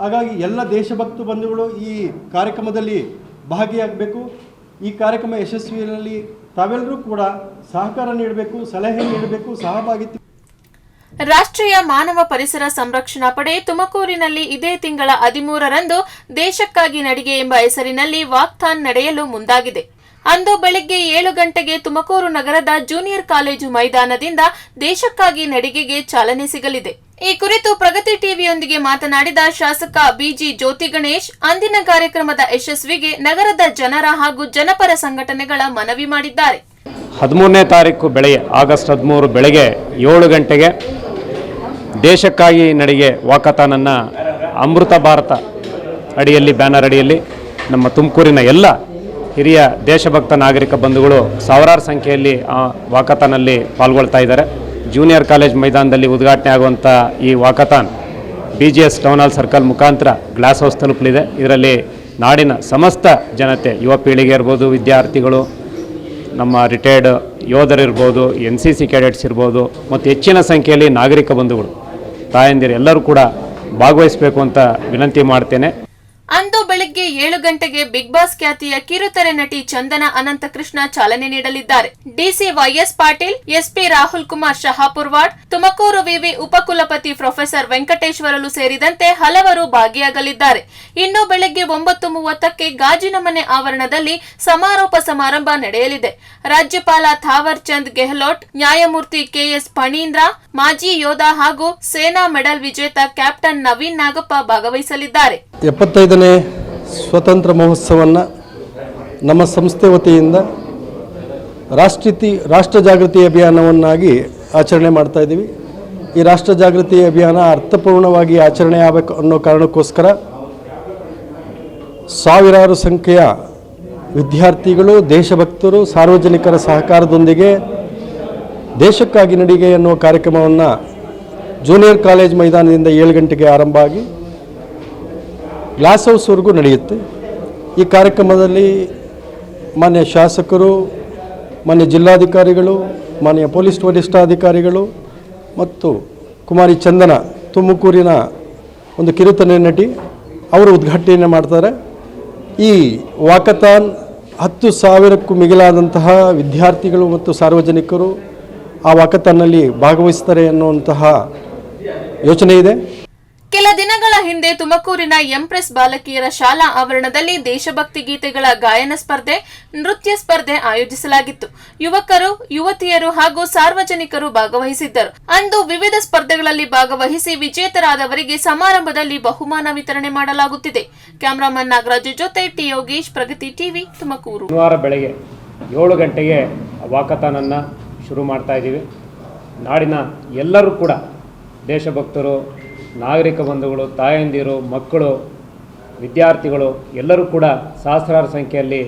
ಹಾಗಾಗಿ ಎಲ್ಲ ದೇಶಭಕ್ತ ಬಂಧುಗಳು ಈ ಕಾರ್ಯಕ್ರಮದಲ್ಲಿ ಭಾಗಿಯಾಗಬೇಕು. ಈ ಕಾರ್ಯಕ್ರಮ ಯಶಸ್ವಿಯಲ್ಲಿ ತಾವೆಲ್ಲರೂ ಕೂಡ ಸಹಕಾರ ನೀಡಬೇಕು, ಸಲಹೆ ನೀಡಬೇಕು ಸಹಭಾಗಿತ್ವ ರಾಷ್ಟ್ರೀಯ ಮಾನವ ಪರಿಸರ ಸಂರಕ್ಷಣಾ ಪಡೆ ತುಮಕೂರಿನಲ್ಲಿ ಇದೇ ತಿಂಗಳ ಹದಿಮೂರರಂದು ದೇಶಕ್ಕಾಗಿ ನಡಿಗೆ ಎಂಬ ಹೆಸರಿನಲ್ಲಿ ವಾಕ್ಥಾನ್ ನಡೆಯಲು ಮುಂದಾಗಿದೆ. ಅಂದು ಬೆಳಗ್ಗೆ ಏಳು ಗಂಟೆಗೆ ತುಮಕೂರು ನಗರದ ಜೂನಿಯರ್ ಕಾಲೇಜು ಮೈದಾನದಿಂದ ದೇಶಕ್ಕಾಗಿ ನಡಿಗೆಗೆ ಚಾಲನೆ ಸಿಗಲಿದೆ. ಈ ಕುರಿತು ಪ್ರಗತಿ ಟಿವಿಯೊಂದಿಗೆ ಮಾತನಾಡಿದ ಶಾಸಕ ಬಿಜಿ ಜ್ಯೋತಿ ಗಣೇಶ್, ಅಂದಿನ ಕಾರ್ಯಕ್ರಮದ ಯಶಸ್ವಿಗೆ ನಗರದ ಜನರ ಹಾಗೂ ಜನಪರ ಸಂಘಟನೆಗಳ ಮನವಿ ಮಾಡಿದ್ದಾರೆ. ಹದಿಮೂರನೇ ತಾರೀಕು ಬೆಳಗ್ಗೆ ಆಗಸ್ಟ್ ಹದಿಮೂರು ಬೆಳಗ್ಗೆ ಏಳು ಗಂಟೆಗೆ ದೇಶಕ್ಕಾಗಿ ನಡಿಗೆ ವಾಕಥಾನನ್ನು ಅಮೃತ ಭಾರತ ಅಡಿಯಲ್ಲಿ, ಬ್ಯಾನರ್ ಅಡಿಯಲ್ಲಿ ನಮ್ಮ ತುಮಕೂರಿನ ಎಲ್ಲ ಹಿರಿಯ ದೇಶಭಕ್ತ ನಾಗರಿಕ ಬಂಧುಗಳು ಸಾವಿರಾರು ಸಂಖ್ಯೆಯಲ್ಲಿ ಆ ವಾಕಥಾನಲ್ಲಿ ಪಾಲ್ಗೊಳ್ತಾ ಇದ್ದಾರೆ. ಜೂನಿಯರ್ ಕಾಲೇಜ್ ಮೈದಾನದಲ್ಲಿ ಉದ್ಘಾಟನೆ ಆಗುವಂಥ ಈ walkathon B G S town hall circle ಮುಖಾಂತರ ಗ್ಲಾಸ್ ಹೌಸ್ ತಲುಪಲಿದೆ. ಇದರಲ್ಲಿ ನಾಡಿನ ಸಮಸ್ತ ಜನತೆ, ಯುವ ಪೀಳಿಗೆ ಇರ್ಬೋದು, ವಿದ್ಯಾರ್ಥಿಗಳು, ನಮ್ಮ ರಿಟೈರ್ಡ್ ಯೋಧರಿರ್ಬೋದು ಎನ್ ಸಿ ಸಿ ಕ್ಯಾಡೆಟ್ಸ್ ಇರ್ಬೋದು, ಮತ್ತು ಹೆಚ್ಚಿನ ಸಂಖ್ಯೆಯಲ್ಲಿ ನಾಗರಿಕ ಬಂಧುಗಳು, ತಾಯಂದಿರು ಎಲ್ಲರೂ ಕೂಡ ಭಾಗವಹಿಸಬೇಕು ಅಂತ ವಿನಂತಿ ಮಾಡ್ತೇನೆ. ಅಂದು ಬೆಳಿಗ್ಗೆ ಏಳು ಗಂಟೆಗೆ ಬಿಗ್ ಬಾಸ್ ಖ್ಯಾತಿಯ ಕಿರುತೆರೆ ನಟಿ ಚಂದನ ಅನಂತಕೃಷ್ಣ ಚಾಲನೆ ನೀಡಲಿದ್ದಾರೆ. DC Y S Patil, SP Rahul Kumar Shahapurwad Tumakuru ವಿವಿ ಉಪಕುಲಪತಿ ಪ್ರೊಫೆಸರ್ ವೆಂಕಟೇಶ್ವರಲು ಸೇರಿದಂತೆ ಹಲವರು ಭಾಗಿಯಾಗಲಿದ್ದಾರೆ. ಇನ್ನು ಬೆಳಗ್ಗೆ ಒಂಬತ್ತು ಮೂವತ್ತಕ್ಕೆ ಗಾಜಿನ ಮನೆ ಆವರಣದಲ್ಲಿ ಸಮಾರೋಪ ಸಮಾರಂಭ ನಡೆಯಲಿದೆ. ರಾಜ್ಯಪಾಲ ಥಾವರ್ ಚಂದ್ ಗೆಹ್ಲೋಟ್, ನ್ಯಾಯಮೂರ್ತಿ ಕೆಎಸ್ ಫಣೀಂದ್ರ ಮಾಜಿ ಯೋಧ ಹಾಗೂ ಸೇನಾ ಮೆಡಲ್ ವಿಜೇತ ಕ್ಯಾಪ್ಟನ್ ನವೀನ್ ನಾಗಪ್ಪ ಭಾಗವಹಿಸಲಿದ್ದಾರೆ. ಎಪ್ಪತ್ತೈದನೇ ಸ್ವತಂತ್ರ ಮಹೋತ್ಸವವನ್ನು ನಮ್ಮ ಸಂಸ್ಥೆ ವತಿಯಿಂದ ರಾಷ್ಟ್ರೀತಿ, ರಾಷ್ಟ್ರ ಜಾಗೃತಿ ಅಭಿಯಾನವನ್ನಾಗಿ ಆಚರಣೆ ಮಾಡ್ತಾ ಇದ್ದೀವಿ. ಈ ರಾಷ್ಟ್ರ ಜಾಗೃತಿ ಅಭಿಯಾನ ಅರ್ಥಪೂರ್ಣವಾಗಿ ಆಚರಣೆ ಆಗಬೇಕು ಅನ್ನೋ ಕಾರಣಕ್ಕೋಸ್ಕರ ಸಾವಿರಾರು ಸಂಖ್ಯೆಯ ವಿದ್ಯಾರ್ಥಿಗಳು, ದೇಶಭಕ್ತರು, ಸಾರ್ವಜನಿಕರ ಸಹಕಾರದೊಂದಿಗೆ ದೇಶಕ್ಕಾಗಿ ನಡಿಗೆ ಎನ್ನುವ ಕಾರ್ಯಕ್ರಮವನ್ನು ಜೂನಿಯರ್ ಕಾಲೇಜ್ ಮೈದಾನದಿಂದ ಏಳು ಗಂಟೆಗೆ ಆರಂಭ ಆಗಿ ಗ್ಲಾಸ್ ಹೌಸ್ವರೆಗೂ ನಡೆಯುತ್ತೆ. ಈ ಕಾರ್ಯಕ್ರಮದಲ್ಲಿ ಮಾನ್ಯ ಶಾಸಕರು, ಮಾನ್ಯ ಜಿಲ್ಲಾಧಿಕಾರಿಗಳು, ಮಾನ್ಯ ಪೊಲೀಸ್ ವರಿಷ್ಠಾಧಿಕಾರಿಗಳು ಮತ್ತು ಕುಮಾರಿ ಚಂದನ ತುಮಕೂರಿನ ಒಂದು ಕಿರುತನೆ ನಟಿ ಅವರು ಉದ್ಘಾಟನೆ ಮಾಡ್ತಾರೆ. ಈ ವಾಕಥಾನ್ ಹತ್ತು ಸಾವಿರಕ್ಕೂ ಮಿಗಿಲಾದಂತಹ ವಿದ್ಯಾರ್ಥಿಗಳು ಮತ್ತು ಸಾರ್ವಜನಿಕರು ಆ ವಾಕತನ್ನಲ್ಲಿ ಭಾಗವಹಿಸ್ತಾರೆ ಅನ್ನುವಂತಹ ಯೋಚನೆ ಇದೆ. ಕೆಲ ದಿನಗಳ ಹಿಂದೆ ತುಮಕೂರಿನ ಎಂಪ್ರೆಸ್ ಬಾಲಕಿಯರ ಶಾಲಾ ಆವರಣದಲ್ಲಿ ದೇಶಭಕ್ತಿ ಗೀತೆಗಳ ಗಾಯನ ಸ್ಪರ್ಧೆ ನೃತ್ಯ ಸ್ಪರ್ಧೆ ಆಯೋಜಿಸಲಾಗಿತ್ತು. ಯುವಕರು ಯುವತಿಯರು ಹಾಗೂ ಸಾರ್ವಜನಿಕರು ಭಾಗವಹಿಸಿದ್ದರು. ಅಂದು ವಿವಿಧ ಸ್ಪರ್ಧೆಗಳಲ್ಲಿ ಭಾಗವಹಿಸಿ ವಿಜೇತರಾದವರಿಗೆ ಸಮಾರಂಭದಲ್ಲಿ ಬಹುಮಾನ ವಿತರಣೆ ಮಾಡಲಾಗುತ್ತಿದೆ. ಕ್ಯಾಮರಾಮನ್ ನಾಗರಾಜು ಜೊತೆ ಟಿ ಯೋಗೇಶ್ ಪ್ರಗತಿ ಟಿವಿ ತುಮಕೂರು. ಶನಿವಾರ ಬೆಳಗ್ಗೆ ಏಳು ಗಂಟೆಗೆ ವಾಕಥಾನನ್ನು ಶುರು ಮಾಡ್ತಾ ಇದ್ದೀವಿ. ನಾಡಿನ ಎಲ್ಲರೂ ಕೂಡ ದೇಶಭಕ್ತರು, ನಾಗರಿಕ ಬಂಧುಗಳು, ತಾಯಂದಿರು, ಮಕ್ಕಳು, ವಿದ್ಯಾರ್ಥಿಗಳು ಎಲ್ಲರೂ ಕೂಡ ಸಹಸ್ರಾರು ಸಂಖ್ಯೆಯಲ್ಲಿ